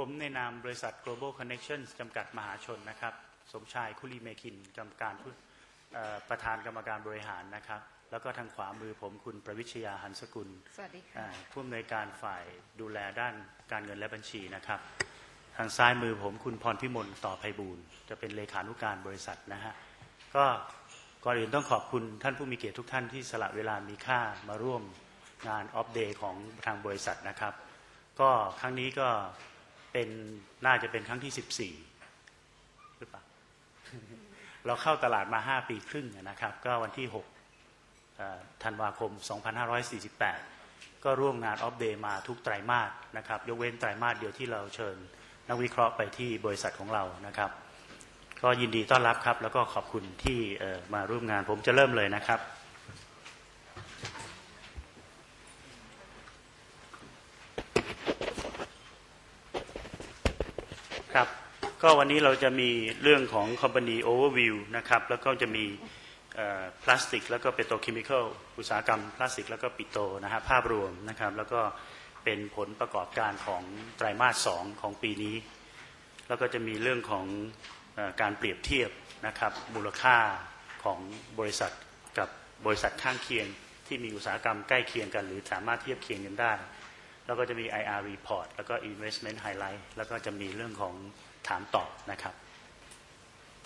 ผมในนามบริษัท Global Connections จำกัดมหาชนนะครับ สมชายคุลีเมคินกรรมการผู้เอ่อประธานกรรมการบริหารนะครับ แล้วก็ทางขวามือผมคุณประวิชยาหันสกุล สวัสดีค่ะอ่าผู้อำนวยการฝ่ายดูแลด้านการเงินและบัญชีนะครับ ทางซ้ายมือผมคุณพรพิมลต่อไพบูลย์จะเป็นเลขานุการบริษัทนะฮะ ก็ก่อนอื่นต้องขอบคุณท่านผู้มีเกียรติทุกท่านที่สละเวลามีค่ามาร่วมงานออฟเดย์ของทางบริษัทนะครับ ก็ครั้งนี้ก็ เป็นน่าจะเป็นครั้งที่14หรือเปล่าเราเข้าตลาดมา5ปีครึ่งนะครับ ก็วันที่6เอ่อธันวาคม 2548 ก็ร่วมงานออฟเดย์มาทุกไตรมาสนะครับ ยกเว้นไตรมาสเดียวที่เราเชิญ นักวิเคราะห์ไปที่บริษัทของเรานะครับ ก็ยินดีต้อนรับครับ แล้วก็ขอบคุณที่มาร่วมงานผมจะเริ่มเลยนะครับ ครับ ก็วันนี้เราจะมีเรื่องของ Company Overview นะครับ แล้วก็จะมีพลาสติก แล้วก็เปโตรเคมีคอลอุตสาหกรรมพลาสติก แล้วก็ปิโตนะฮะภาพรวมนะครับ แล้วก็เป็นผลประกอบการของไตรมาสสองของปีนี้ แล้วก็จะมีเรื่องของอการเปรียบเทียบนะครับมูลค่าของบริษัทกับบริษัทข้างเคียง ที่มีอุตสาหกรรมใกล้เคียงกัน หรือสามารถเทียบเคียงกันได้ แล้วก็จะมี IR report แล้วก็ investment highlight แล้วก็จะมีเรื่องของถามตอบนะครับ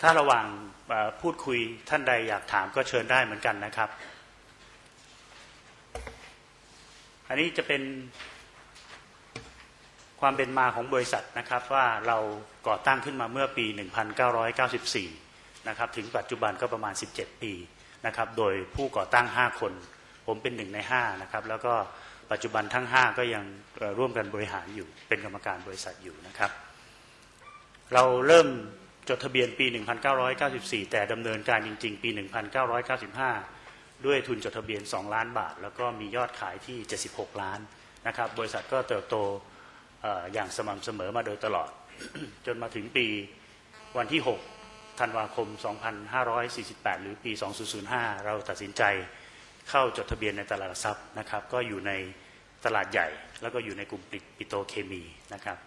ถ้าระหว่างพูดคุยท่านใดอยากถามก็เชิญได้เหมือนกันนะครับ อันนี้จะเป็นความเป็นมาของบริษัทนะครับว่าเราก่อตั้งขึ้นมาเมื่อปี 1994 นะครับถึงปัจจุบันก็ประมาณ 17 ปีนะครับ โดยผู้ก่อตั้ง 5 คน ผมเป็นหนึ่งใน 5 นะครับ แล้วก็ ปัจจุบันทั้ง 5 ก็ยังร่วมกันบริหารอยู่ เป็นกรรมการบริษัทอยู่นะครับ เราเริ่มจดทะเบียนปี 1994 แต่ดำเนินการจริง ๆ ปี 1995 ด้วยทุนจดทะเบียน 2 ล้านบาท แล้วก็มียอดขายที่ 76 ล้านนะครับ บริษัทก็เติบโตออย่างสม่ำเสมอมาโดยตลอด จนมาถึงปีวันที่ 6 ธันวาคม 2548 หรือปี 2005 เราตัดสินใจเข้าจดทะเบียนในตลาดหลักทรัพย์นะครับ ก็อยู่ใน ตลาดใหญ่ แล้วก็อยู่ในกลุ่มปิโตเคมีนะครับ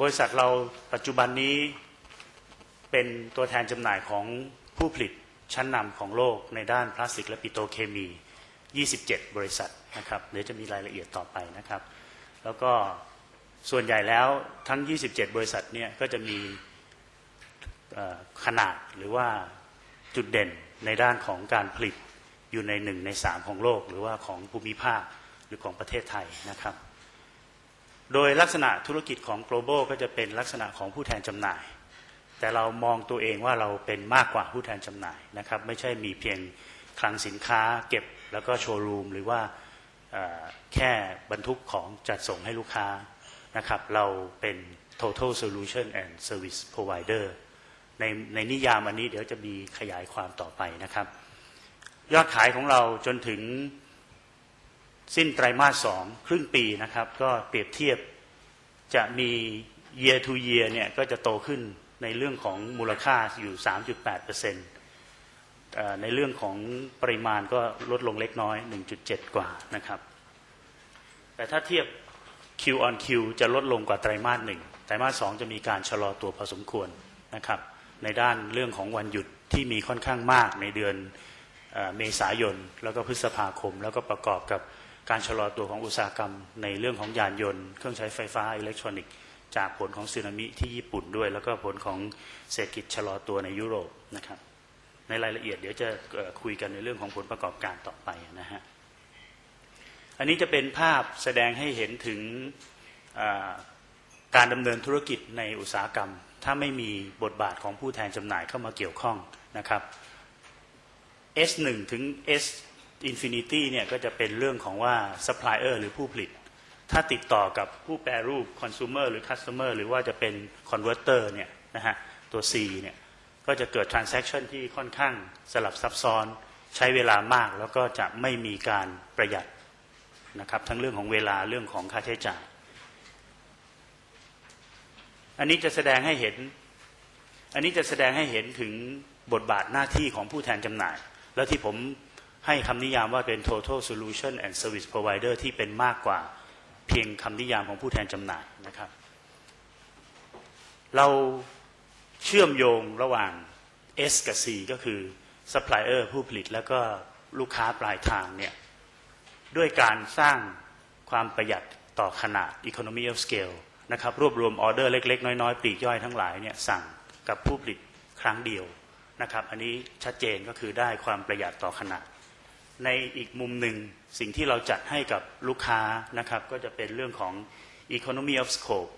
บริษัทเราปัจจุบันนี้เป็นตัวแทนจำหน่ายของผู้ผลิตชั้นนำของโลกในด้านพลาสติกและปิโตเคมี 27 บริษัทนะครับเดี๋ยวจะมีรายละเอียดต่อไปนะครับ แล้วก็ส่วนใหญ่แล้วทั้ง 27 บริษัทเนี่ยก็จะมีขนาดหรือว่าจุดเด่นในด้านของการผลิต อยู่ในหนึ่งในสามของโลก หรือว่าของภูมิภาคหรือของประเทศไทยนะครับ โดยลักษณะธุรกิจของ global ก็จะเป็นลักษณะของผู้แทนจำหน่าย แต่เรามองตัวเองว่าเราเป็นมากกว่าผู้แทนจำหน่ายนะครับ ไม่ใช่มีเพียงคลังสินค้าเก็บแล้วก็โชว์รูมหรือว่าแค่บรรทุกของจัดส่งให้ลูกค้านะครับ เราเป็น total solution and service provider ในในนิยามอันนี้เดี๋ยวจะมีขยายความต่อไปนะครับ ยอดขายของเราจนถึงสิ้นไตรมาสสองครึ่งปีนะครับ ก็เปรียบเทียบจะมี year to year เนี่ยก็จะโตขึ้นในเรื่องของมูลค่าอยู่ 3.8%เอ่อในเรื่องของปริมาณก็ลดลงเล็กน้อย 1.7 กว่านะครับ แต่ถ้าเทียบ Q on Q จะลดลงกว่าไตรมาสหนึ่งไตรมาสสองจะมีการชะลอตัวพอสมควรนะครับ ในด้านเรื่องของวันหยุดที่มีค่อนข้างมากในเดือน เมษายน แล้วก็พฤษภาคม แล้วก็ประกอบกับการชะลอตัวของอุตสาหกรรม ในเรื่องของยานยนต์ เครื่องใช้ไฟฟ้าอิเล็กทรอนิกส์จากผลของสึนามิที่ญี่ปุ่นด้วย แล้วก็ผลของเศรษฐกิจชะลอตัวในยุโรปนะครับในรายละเอียดเดี๋ยวจะคุยกันในเรื่องของผลประกอบการต่อไปนะฮะอันนี้จะเป็นภาพแสดงให้เห็นถึงการดำเนินธุรกิจในอุตสาหกรรม ถ้าไม่มีบทบาทของผู้แทนจำหน่ายเข้ามาเกี่ยวข้องนะครับ S1 ถึง S Infinity เนี่ยก็จะเป็นเรื่องของว่า supplier หรือผู้ผลิต ถ้าติดต่อกับผู้แปรรูป consumer หรือ customer หรือว่าจะเป็น converter เนี่ยนะฮะตัว C เนี่ยก็จะเกิด transaction ที่ค่อนข้างสลับซับซ้อนใช้เวลามากแล้วก็จะไม่มีการประหยัดนะครับทั้งเรื่องของเวลาเรื่องของค่าใช้จ่าย อันนี้จะแสดงให้เห็น อันนี้จะแสดงให้เห็นถึงบทบาทหน้าที่ของผู้แทนจำหน่าย แล้วที่ผมให้คำนิยามว่าเป็น total solution and service provider ที่เป็นมากกว่าเพียงคำนิยามของผู้แทนจำหน่ายนะครับ เราเชื่อมโยงระหว่าง S กับ C ก็คือ supplier ผู้ผลิตแล้วก็ลูกค้าปลายทางเนี่ยด้วยการสร้างความประหยัดต่อขนาด economy of scale นะครับรวบรวมออเดอร์เล็ก ๆ น้อย ๆ ปลีกย่อยทั้งหลายเนี่ยสั่งกับผู้ผลิตครั้งเดียว นะครับ อันนี้ชัดเจนก็คือได้ความประหยัดต่อขนาดในอีกมุมหนึ่งสิ่งที่เราจัดให้กับลูกค้านะครับ ก็จะเป็นเรื่องของ economy of scope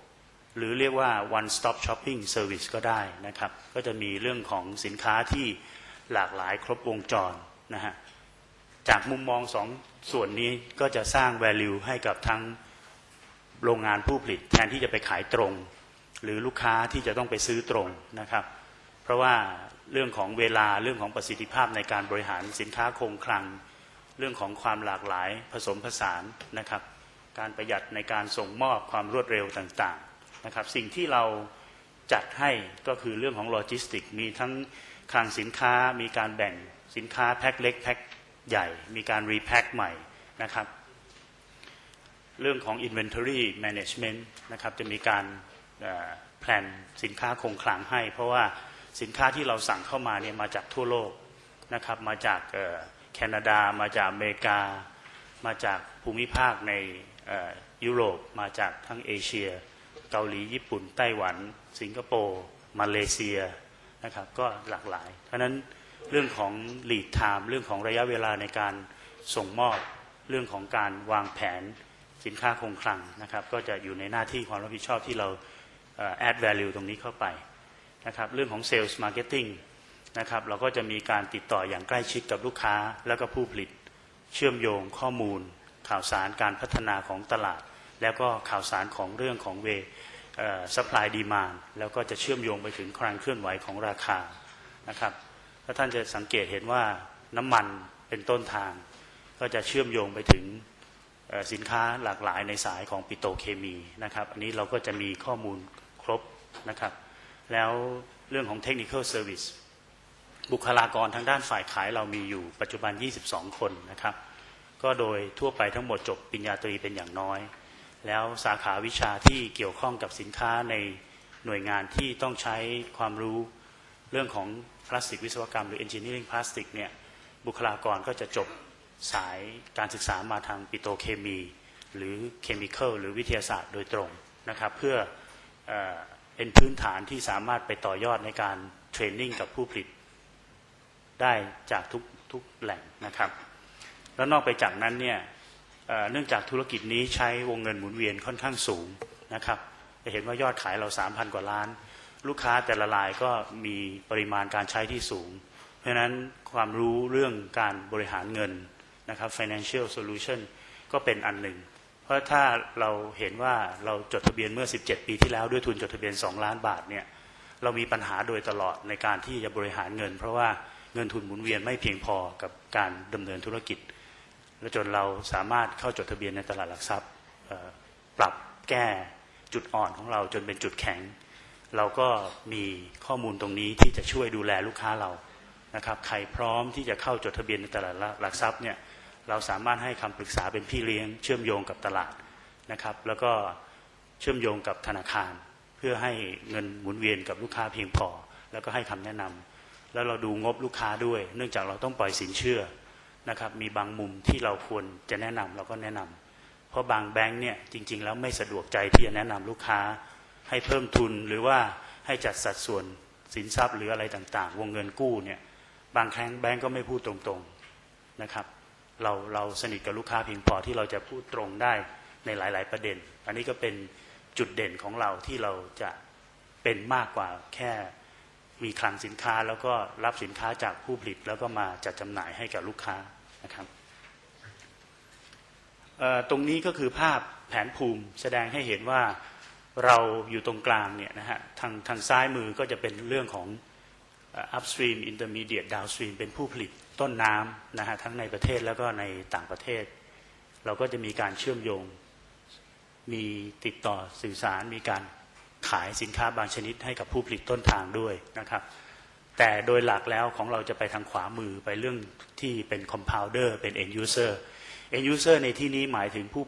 หรือเรียกว่า one stop shopping service ก็ได้นะครับ ก็จะมีเรื่องของสินค้าที่หลากหลายครบวงจรนะฮะจากมุมมองสองส่วนนี้ก็จะสร้าง value ให้กับทั้งโรงงานผู้ผลิตแทนที่จะไปขายตรง หรือลูกค้าที่จะต้องไปซื้อตรงนะครับ เพราะว่าเรื่องของเวลาเรื่องของประสิทธิภาพในการบริหารสินค้าคงคลัง เรื่องของความหลากหลายผสมผสานนะครับ การประหยัดในการส่งมอบความรวดเร็วต่างๆนะครับ สิ่งที่เราจัดให้ก็คือเรื่องของโลจิสติก มีทั้งคลังสินค้ามีการแบ่งสินค้าแพ็คเล็กแพ็คใหญ่ มีการรีแพ็คใหม่นะครับเรื่องของ Inventory Management นะครับจะมีการแพลนสินค้าคงคลังให้ เพราะว่า สินค้าที่เราสั่งเข้ามาเนี่ยมาจากทั่วโลกนะครับ มาจากแคนาดา มาจากอเมริกา มาจากภูมิภาคในยุโรป มาจากทั้งเอเชีย เกาหลี ญี่ปุ่น ไต้หวัน สิงคโปร์ มาเลเซียนะครับ ก็หลากหลาย เพราะนั้นเรื่องของ lead time เรื่องของระยะเวลาในการส่งมอบเรื่องของการวางแผนสินค้าคงคลังนะครับ ก็จะอยู่ในหน้าที่ความรับผิดชอบที่เราเอ่อ add value ตรงนี้เข้าไป นะครับเรื่องของ sales marketing นะครับเราก็จะมีการติดต่ออย่างใกล้ชิดกับลูกค้า แล้วก็ผู้ผลิตเชื่อมโยงข้อมูล ข่าวสารการพัฒนาของตลาด แล้วก็ข่าวสารของเรื่องของเว supply demand แล้วก็จะเชื่อมโยงไปถึงความเคลื่อนไหวของราคานะครับถ้าท่านจะสังเกตเห็นว่าน้ำมันเป็นต้นทาง ก็จะเชื่อมโยงไปถึงสินค้าหลากหลายในสายของปิโตเคมีนะครับ อันนี้เราก็จะมีข้อมูลครบนะครับ แล้วเรื่องของ technical service บุคลากรทางด้านฝ่ายขายเรามีอยู่ปัจจุบัน 22 คนนะครับ ก็โดยทั่วไปทั้งหมดจบปริญญาตรีเป็นอย่างน้อย แล้วสาขาวิชาที่เกี่ยวข้องกับสินค้าในหน่วยงานที่ต้องใช้ความรู้เรื่องของพลาสติกวิศวกรรมหรือ engineering พลาสติกเนี่ยบุคลากรก็จะจบสายการศึกษามาทางปิโตเคมี หรือเคมีคอลหรือวิทยาศาสตร์โดยตรงนะครับ เพื่ออ เป็นพื้นฐานที่สามารถไปต่อยอดในการเทรนนิ่งกับผู้ผลิต ได้จากทุกทุกแหล่งนะครับ แล้วนอกไปจากนั้นเนี่ยเนื่องจากธุรกิจนี้ใช้วงเงินหมุนเวียนค่อนข้างสูงนะครับจะเห็นว่ายอดขายเรา 3,000 กว่าล้าน ลูกค้าแต่ละรายก็มีปริมาณการใช้ที่สูง เพราะฉะนั้นความรู้เรื่องการบริหารเงินนะครับ financial solution ก็เป็นอันหนึ่ง เพราะถ้าเราเห็นว่าเราจดทะเบียนเมื่อ 17 ปีที่แล้วด้วยทุนจดทะเบียน 2 ล้านบาทเนี่ยเรามีปัญหาโดยตลอดในการที่จะบริหารเงิน เพราะว่าเงินทุนหมุนเวียนไม่เพียงพอกับการดำเนินธุรกิจ และจนเราสามารถเข้าจดทะเบียนในตลาดหลักทรัพย์ปรับแก้จุดอ่อนของเราจนเป็นจุดแข็ง เราก็มีข้อมูลตรงนี้ที่จะช่วยดูแลลูกค้าเรานะครับใครพร้อมที่จะเข้าจดทะเบียนในตลาดหลักทรัพย์เนี่ย เราสามารถให้คำปรึกษาเป็นพี่เลี้ยง เชื่อมโยงกับตลาดนะครับ แล้วก็เชื่อมโยงกับธนาคาร เพื่อให้เงินหมุนเวียนกับลูกค้าเพียงพอ แล้วก็ให้คำแนะนำแล้วเราดูงบลูกค้าด้วย เนื่องจากเราต้องปล่อยสินเชื่อนะครับ มีบางมุมที่เราควรจะแนะนำเราก็แนะนำเพราะบางแบงค์เนี่ยจริง ๆ แล้วไม่สะดวกใจที่จะแนะนำลูกค้า ให้เพิ่มทุนหรือว่าให้จัดสัดส่วนสินทรัพย์หรืออะไรต่างๆ วงเงินกู้เนี่ยบางครั้งแบงก์ก็ไม่พูดตรงๆนะครับ เราเราสนิทกับลูกค้าเพียงพอที่เราจะพูดตรงได้ในหลาย ๆ ประเด็น อันนี้ก็เป็นจุดเด่นของเราที่เราจะเป็นมากกว่าแค่มีคลังสินค้าแล้วก็รับสินค้าจากผู้ผลิตแล้วก็มาจัดจำหน่ายให้กับลูกค้านะครับตรงนี้ก็คือภาพแผนภูมิแสดงให้เห็นว่าเราอยู่ตรงกลางเนี่ยนะฮะทางทางซ้ายมือก็จะเป็นเรื่องของ upstream intermediate downstream เป็นผู้ผลิตต้นน้ำนะฮะทั้งในประเทศแล้วก็ในต่างประเทศ เราก็จะมีการเชื่อมโยง มีติดต่อสื่อสารมีการขายสินค้าบางชนิดให้กับผู้ผลิตต้นทางด้วยนะครับ แต่โดยหลักแล้วของเราจะไปทางขวามือไปเรื่องที่เป็น compounder เป็น end user end user ในที่นี้หมายถึงผู้